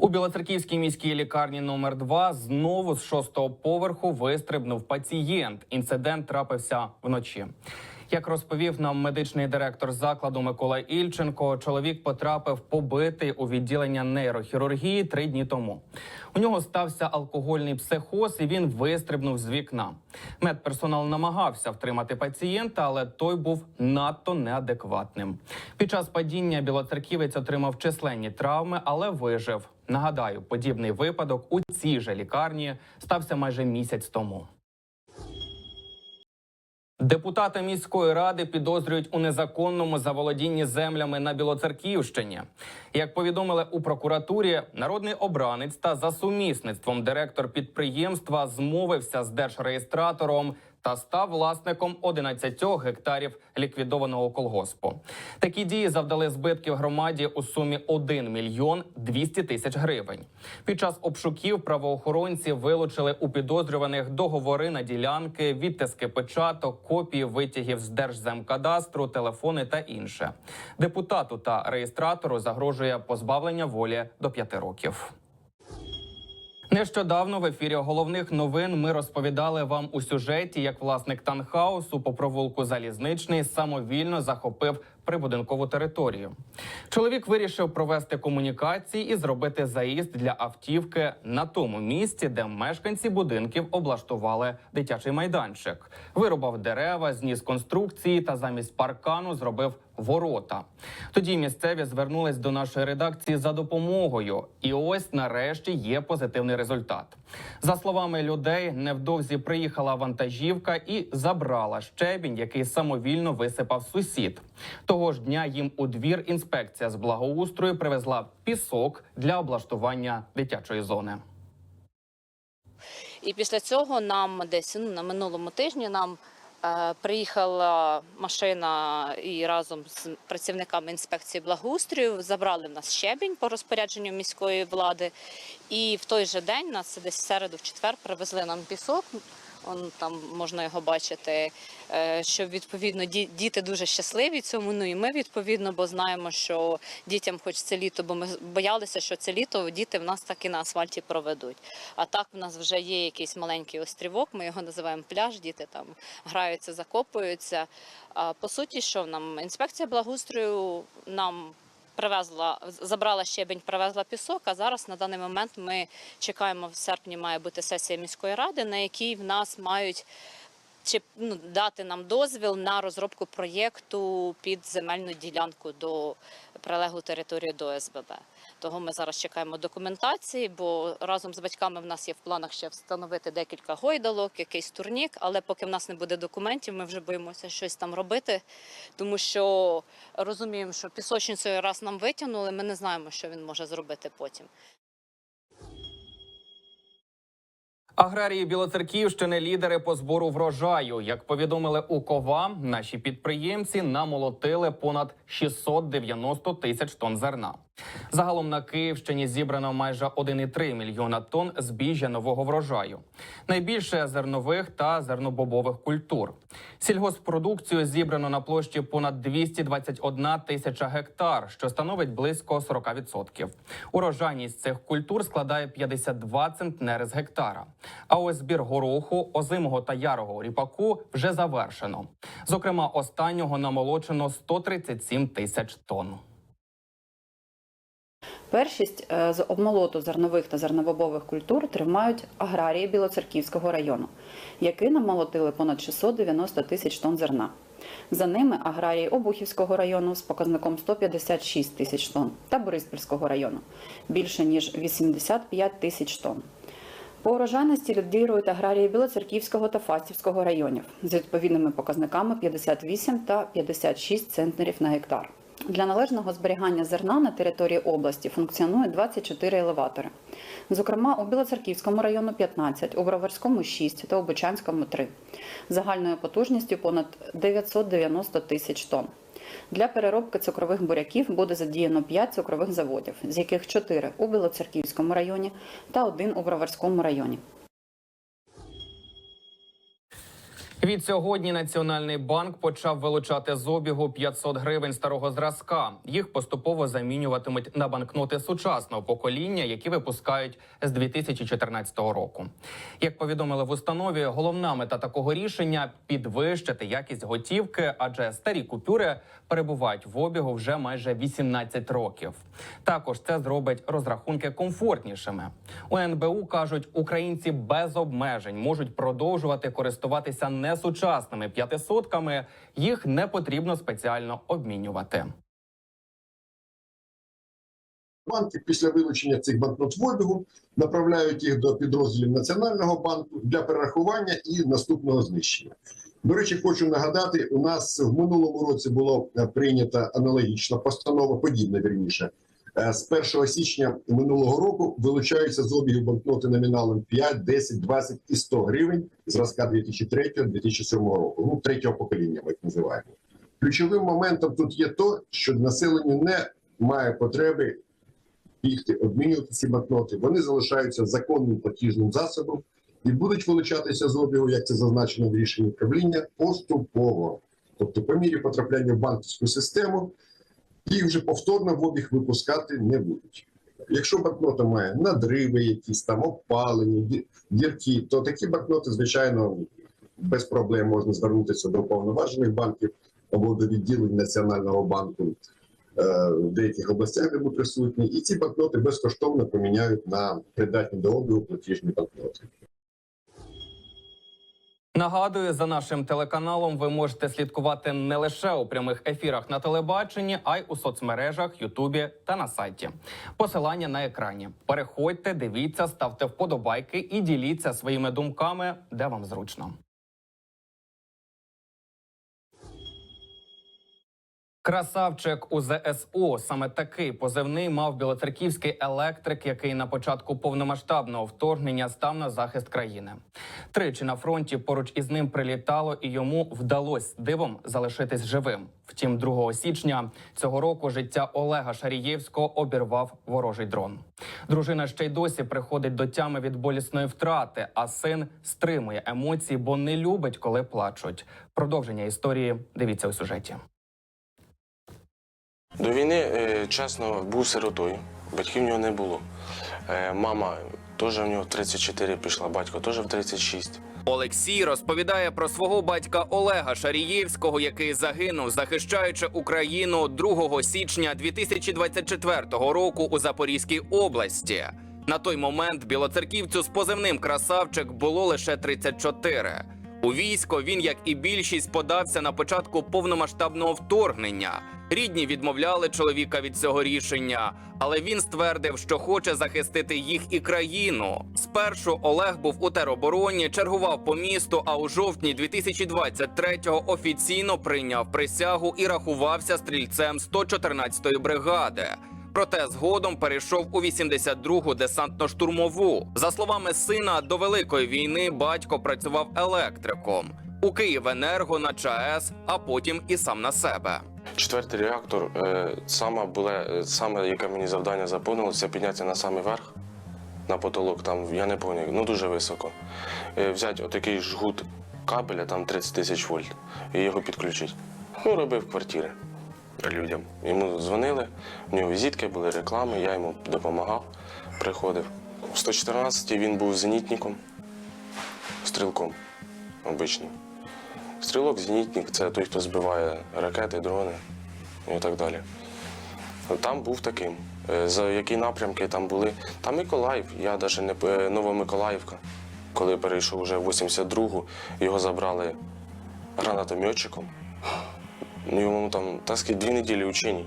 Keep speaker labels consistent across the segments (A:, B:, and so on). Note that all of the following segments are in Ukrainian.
A: У Білоцерківській міській лікарні номер 2 знову з шостого поверху вистрибнув пацієнт. Інцидент трапився вночі. Як розповів нам медичний директор закладу Микола Ільченко, чоловік потрапив побитий у відділення нейрохірургії три дні тому. У нього стався алкогольний психоз, і він вистрибнув з вікна. Медперсонал намагався втримати пацієнта, але той був надто неадекватним. Під час падіння білоцерківець отримав численні травми, але вижив. Нагадаю, подібний випадок у цій же лікарні стався майже місяць тому. Депутати міської ради підозрюють у незаконному заволодінні землями на Білоцерківщині. Як повідомили у прокуратурі, народний обранець та за сумісництвом директор підприємства змовився з держреєстратором та став власником 11 гектарів ліквідованого колгоспу. Такі дії завдали збитків громаді у сумі 1 мільйон 200 тисяч гривень. Під час обшуків правоохоронці вилучили у підозрюваних договори на ділянки, відтиски печаток, копії витягів з Держземкадастру, телефони та інше. Депутату та реєстратору загрожує позбавлення волі до 5 років. Нещодавно в ефірі головних новин ми розповідали вам у сюжеті, як власник танхаусу по провулку Залізничний самовільно захопив прибудинкову територію. Чоловік вирішив провести комунікації і зробити заїзд для автівки на тому місці, де мешканці будинків облаштували дитячий майданчик. Вирубав дерева, зніс конструкції та замість паркану зробив ворота. Тоді місцеві звернулись до нашої редакції за допомогою, і ось нарешті є позитивний результат. За словами людей, невдовзі приїхала вантажівка і забрала щебінь, який самовільно висипав сусід. Того ж дня їм у двір інспекція з благоустрою привезла пісок для облаштування дитячої зони.
B: І після цього нам десь ну, на минулому тижні нам е, приїхала машина і разом з працівниками інспекції благоустрою забрали в нас щебінь по розпорядженню міської влади. І в той же день нас десь в середу, в четвер привезли нам пісок. Он там можна його бачити, е, що відповідно діти дуже щасливі цьому. Ну і ми відповідно, бо знаємо, що дітям хоч це літо, бо ми боялися, що це літо діти в нас так і на асфальті проведуть. А так в нас вже є якийсь маленький острівок, ми його називаємо пляж. Діти там граються, закопуються. А по суті, що нам інспекція благоустрою нам. Привезла, забрала щебень, привезла пісок. А зараз на даний момент ми чекаємо в серпні. Має бути сесія міської ради, на якій в нас мають чи ну, дати нам дозвіл на розробку проєкту під земельну ділянку до прилеглу територію до СББ. Того ми зараз чекаємо документації, бо разом з батьками в нас є в планах ще встановити декілька гойдалок, якийсь турнік. Але поки в нас не буде документів, ми вже боїмося щось там робити, тому що розуміємо, що пісочницею раз нам витягнули, ми не знаємо, що він може зробити потім.
A: Аграрії Білоцерківщини лідери по збору врожаю. Як повідомили у КОВА, наші підприємці намолотили понад 690 тисяч тонн зерна. Загалом на Київщині зібрано майже 1,3 мільйона тонн збіжжя нового врожаю. Найбільше зернових та зернобобових культур. Сільгоспродукцію зібрано на площі понад 221 тисяча гектар, що становить близько 40%. Урожайність цих культур складає 52 центнери з гектара. А ось збір гороху, озимого та ярого ріпаку вже завершено. Зокрема, останнього намолочено 137 тисяч тонн.
C: Першість е, з обмолоту зернових та зерновобових культур тримають аграрії Білоцерківського району, які намолотили понад 690 тисяч тонн зерна. За ними аграрії Обухівського району з показником 156 тисяч тонн та Бориспільського району більше ніж 85 тисяч тонн. По урожайності лідирують аграрії Білоцерківського та Фастівського районів з відповідними показниками 58 та 56 центнерів на гектар. Для належного зберігання зерна на території області функціонує 24 елеватори. Зокрема, у Білоцерківському району 15, у Броварському 6 та у Бучанському 3. Загальною потужністю понад 990 тисяч тонн. Для переробки цукрових буряків буде задіяно 5 цукрових заводів, з яких 4 у Білоцерківському районі та 1 у Броварському районі.
A: Відсьогодні Національний банк почав вилучати з обігу 500 гривень старого зразка. Їх поступово замінюватимуть на банкноти сучасного покоління, які випускають з 2014 року. Як повідомили в установі, головна мета такого рішення підвищити якість готівки, адже старі купюри перебувають в обігу вже майже 18 років. Також це зробить розрахунки комфортнішими. У НБУ кажуть, українці без обмежень можуть продовжувати користуватися несучасними п'ятисотками. Їх не потрібно спеціально обмінювати.
D: Банки після вилучення цих банкнот в обігу направляють їх до підрозділів Національного банку для перерахування і наступного знищення. До речі, хочу нагадати, у нас в минулому році було е, прийнята аналогічна постанова, подібна вірніше. Е, З 1 січня минулого року вилучаються з обігу банкноти номіналом 5, 10, 20 і 100 гривень зразка 2003-2007 року. Ну, третього покоління ми їх називаємо. Ключовим моментом тут є то, що населенню не має потреби бігти, обмінювати ці банкноти. Вони залишаються законним платіжним засобом і будуть вилучатися з обігу, як це зазначено в рішенні правління, поступово. Тобто, по мірі потрапляння в банківську систему, їх вже повторно в обіг випускати не будуть. Якщо банкнота має надриви, якісь там опалені, дірки, то такі банкноти, звичайно, без проблем можна звернутися до повноважених банків або до відділень Національного банку е, в деяких областях, де був присутні, і ці банкноти безкоштовно поміняють на придатні до обігу платіжні банкноти.
A: Нагадую, за нашим телеканалом ви можете слідкувати не лише у прямих ефірах на телебаченні, а й у соцмережах, Ютубі та на сайті. Посилання на екрані. Переходьте, дивіться, ставте вподобайки і діліться своїми думками, де вам зручно. Красавчик у ЗСУ. Саме такий позивний мав білоцерківський електрик, який на початку повномасштабного вторгнення став на захист країни. Тричі на фронті поруч із ним прилітало, і йому вдалося дивом залишитись живим. Втім, 2 січня цього року життя Олега Шарієвського обірвав ворожий дрон. Дружина ще й досі приходить до тями від болісної втрати, а син стримує емоції, бо не любить, коли плачуть. Продовження історії дивіться у сюжеті.
E: До війни, е, чесно, був сиротою. Батьків в нього не було. Е, Мама теж в нього в 34 пішла, батько теж в 36.
A: Олексій розповідає про свого батька Олега Шарієвського, який загинув, захищаючи Україну 2 січня 2024 року у Запорізькій області. На той момент білоцерківцю з позивним красавчик було лише 34. У військо він, як і більшість, подався на початку повномасштабного вторгнення. Рідні відмовляли чоловіка від цього рішення, але він ствердив, що хоче захистити їх і країну. Спершу Олег був у теробороні, чергував по місту. А у жовтні 2023-го офіційно прийняв присягу і рахувався стрільцем 114-ї бригади. Проте згодом перейшов у 82-гу десантно-штурмову. За словами сина, до великої війни батько працював електриком у Київенерго на ЧАЕС, а потім і сам на себе.
E: Четвертий реактор, е, саме було, е, саме яке мені завдання заповнилося, це піднятися на самий верх, на потолок, там, я не пам'ятаю, ну дуже високо. Е, Взяти отакий жгут кабеля, там 30 тисяч вольт, і його підключити. Ну, робив квартири людям. Йому дзвонили, в нього візитки були, реклами, я йому допомагав, приходив. В 114-й він був зенітником, стрілком обичним. Стрілок, зенітник це той, хто збиває ракети, дрони і так далі. Там був таким. Е, За які напрямки там були? Там Миколаїв, я навіть не е, Новомиколаївка. Коли перейшов вже в 82-гу, його забрали гранатометчиком. Йому там так сказати, дві неділі учені.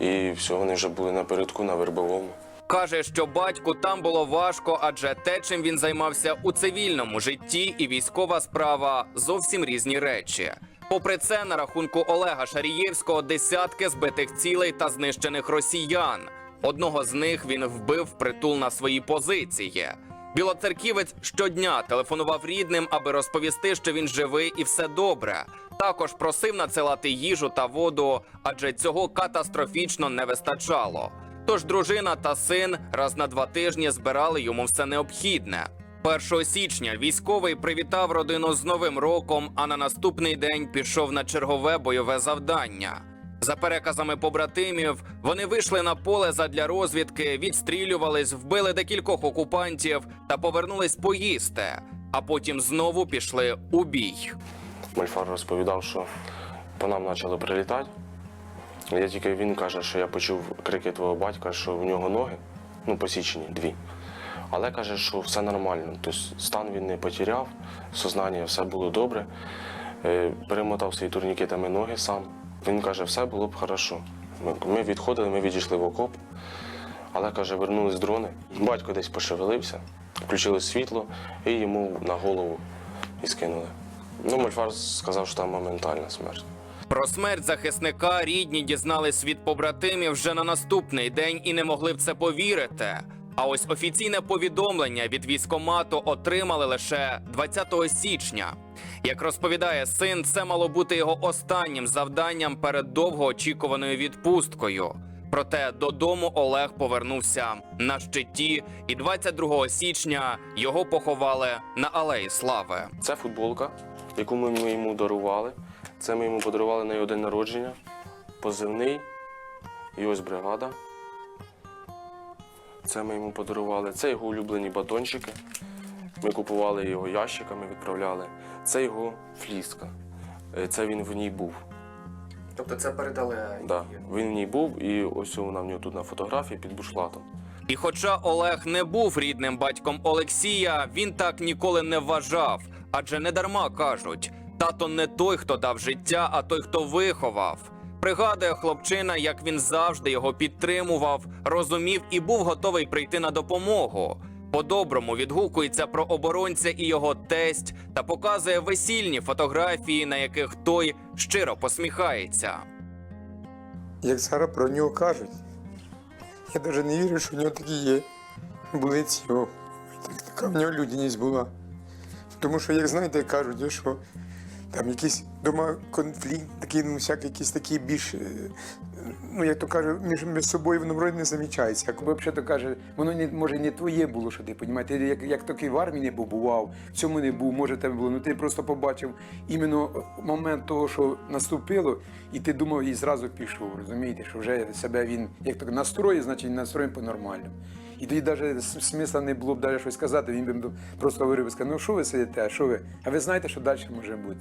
E: І все, вони вже були напередку на вербовому.
A: Каже, що батьку там було важко, адже те, чим він займався у цивільному житті, і військова справа зовсім різні речі. Попри це, на рахунку Олега Шарієвського десятки збитих цілей та знищених росіян. Одного з них він вбив притул на свої позиції. Білоцерківець щодня телефонував рідним, аби розповісти, що він живий і все добре. Також просив надсилати їжу та воду, адже цього катастрофічно не вистачало. Тож дружина та син раз на два тижні збирали йому все необхідне. 1 січня військовий привітав родину з Новим роком, а на наступний день пішов на чергове бойове завдання. За переказами побратимів, вони вийшли на поле задля розвідки, відстрілювались, вбили декількох окупантів та повернулись поїсти, а потім знову пішли у бій.
E: Мальфар розповідав, що по нам почали прилітати. Я тільки він каже, що я почув крики твого батька, що в нього ноги, ну, посічені дві. Але каже, що все нормально. Тобто стан він не потеряв, сознання, все було добре. Е, Перемотав свої турнікетами ноги сам. Він каже, все було б хорошо. Ми- відходили, ми відійшли в окоп, але каже, вернулись дрони. Батько десь пошевелився, включили світло і йому на голову і скинули. Ну, Мольфар сказав, що там моментальна смерть.
A: Про смерть захисника рідні дізнались від побратимів вже на наступний день і не могли в це повірити. А ось офіційне повідомлення від військомату отримали лише 20 січня. Як розповідає син, це мало бути його останнім завданням перед довгоочікуваною відпусткою. Проте додому Олег повернувся на щиті, і 22 січня його поховали на алеї Слави.
E: Це футболка, яку ми йому дарували. Це ми йому подарували на його день народження. Позивний. І ось бригада. Це ми йому подарували. Це його улюблені батончики. Ми купували його ящиками, відправляли. Це його фліска. Е, Це він в ній був.
A: Тобто це передали
E: Да. Він в ній був, і ось вона в нього тут на фотографії під бушлатом.
A: І хоча Олег не був рідним батьком Олексія, він так ніколи не вважав. Адже не дарма кажуть: тато не той, хто дав життя, а той, хто виховав. Пригадує хлопчина, як він завжди його підтримував, розумів і був готовий прийти на допомогу. По-доброму відгукується про оборонця і його тесть та показує весільні фотографії, на яких той щиро посміхається.
F: Як зараз про нього кажуть, я навіть не вірю, що в нього такі є. Були ці о, така в нього людяність була. Тому що, як знаєте, кажуть, що там якийсь дома конфлікт, ну, всякі якісь такі більш, е, ну, як то кажуть, між, між собою воно вроде не замічається. Як взагалі то каже, воно не, може не твоє було, що ти розумієте, як, як такий в армії не побував, в цьому не був, може тебе було. Ну ти просто побачив іменно момент того, що наступило, і ти думав і зразу пішов, розумієте, що вже себе він як то настроїв, значить він настроєн по-нормальному. І тоді навіть смисла не було б далі щось сказати, він би просто говорив, і сказав, ну що ви сидите, що ви? А ви знаєте, що далі може бути?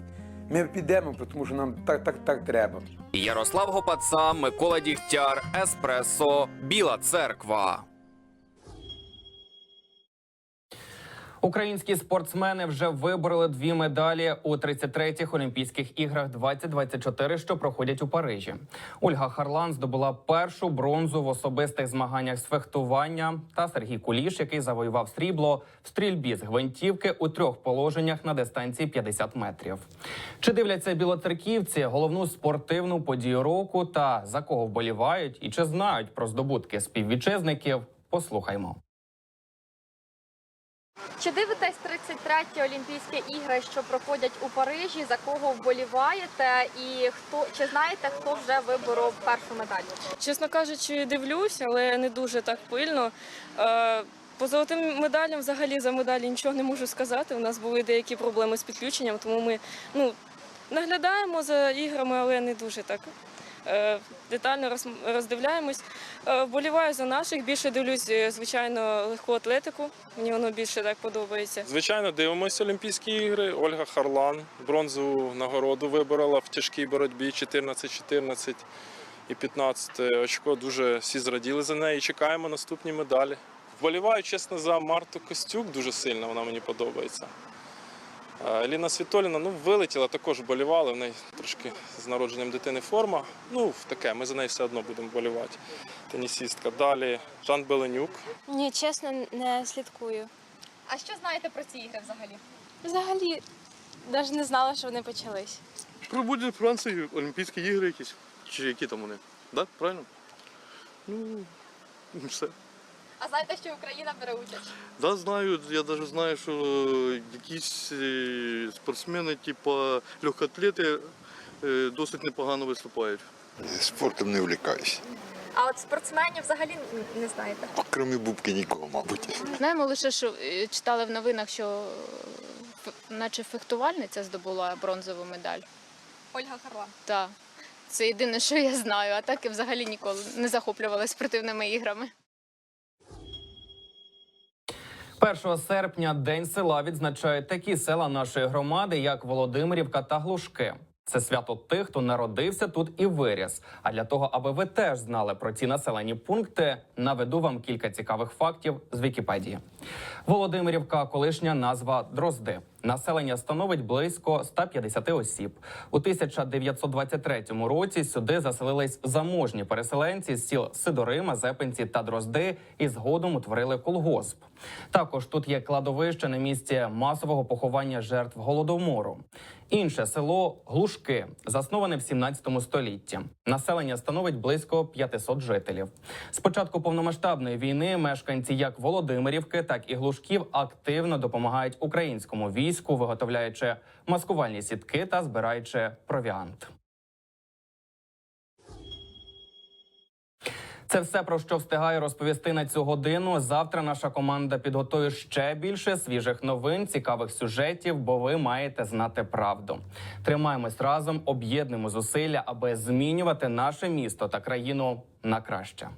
F: Ми підемо, тому що нам так, так, так треба.
A: Ярослав Гопаца, Микола Дігтяр, Еспресо, Біла Церква. Українські спортсмени вже вибороли дві медалі у 33-х Олімпійських іграх 2024, що проходять у Парижі. Ольга Харлан здобула першу бронзу в особистих змаганнях з фехтування та Сергій Куліш, який завоював срібло в стрільбі з гвинтівки у трьох положеннях на дистанції 50 метрів. Чи дивляться білоцерківці головну спортивну подію року та за кого вболівають, і чи знають про здобутки співвітчизників? Послухаймо.
G: Чи дивитесь 33-ті Олімпійські ігри, що проходять у Парижі? За кого вболіваєте? І хто чи знаєте, хто вже виборов першу медаль?
H: Чесно кажучи, дивлюсь, але не дуже так пильно. Е, По золотим медалям взагалі за медалі нічого не можу сказати. У нас були деякі проблеми з підключенням, тому ми ну, наглядаємо за іграми, але не дуже так детально роз- роздивляємось. Е, Вболіваю за наших, більше дивлюсь, е, звичайно, легку атлетику. Мені воно більше так подобається.
I: Звичайно, дивимося Олімпійські ігри. Ольга Харлан бронзову нагороду виборола в тяжкій боротьбі 14-14 і 15 очко. Дуже всі зраділи за неї. Чекаємо наступні медалі. Вболіваю, чесно, за Марту Костюк дуже сильно, вона мені подобається. Е, Ліна Світоліна, ну, вилетіла, також вболівали. В неї трошки з народженням дитини форма. Ну, таке, ми за неї все одно будемо вболівати. Тенісістка. Далі Жан Беленюк.
J: Ні, чесно, не слідкую.
G: А що знаєте про ці ігри взагалі?
J: Взагалі, навіть не знала, що вони почались.
K: Ну, буде Франції Олімпійські ігри якісь. Чи які там вони? Так, правильно? Ну, все.
G: А знаєте, що Україна бере участь?
K: Да, знаю, я навіть знаю, що якісь е, спортсмени, типу легкоатлети, е, досить непогано виступають.
L: Спортом не увлекаюсь.
G: А от спортсменів взагалі не знаєте.
L: Крім бубки нікого, мабуть.
J: Знаємо лише, що е, читали в новинах, що наче фехтувальниця здобула бронзову медаль.
G: Ольга Харлан.
J: Так, це єдине, що я знаю, а так я взагалі ніколи не захоплювалася спортивними іграми.
A: 1 серпня День села відзначають такі села нашої громади, як Володимирівка та Глушки. Це свято тих, хто народився тут і виріс. А для того, аби ви теж знали про ці населені пункти, наведу вам кілька цікавих фактів з Вікіпедії. Володимирівка колишня назва Дрозди. Населення становить близько 150 осіб. У 1923 році сюди заселились заможні переселенці з сіл Сидори, Мазепинці та Дрозди і згодом утворили колгосп. Також тут є кладовище на місці масового поховання жертв голодомору. Інше село Глушки, засноване в 17 столітті. Населення становить близько 500 жителів. З початку повномасштабної війни мешканці як Володимирівки, так і Глушків активно допомагають українському війську, виготовляючи маскувальні сітки та збираючи провіант. Це все про що встигаю розповісти на цю годину. Завтра наша команда підготує ще більше свіжих новин, цікавих сюжетів, бо ви маєте знати правду. Тримаємось разом, об'єднуємо зусилля, аби змінювати наше місто та країну на краще.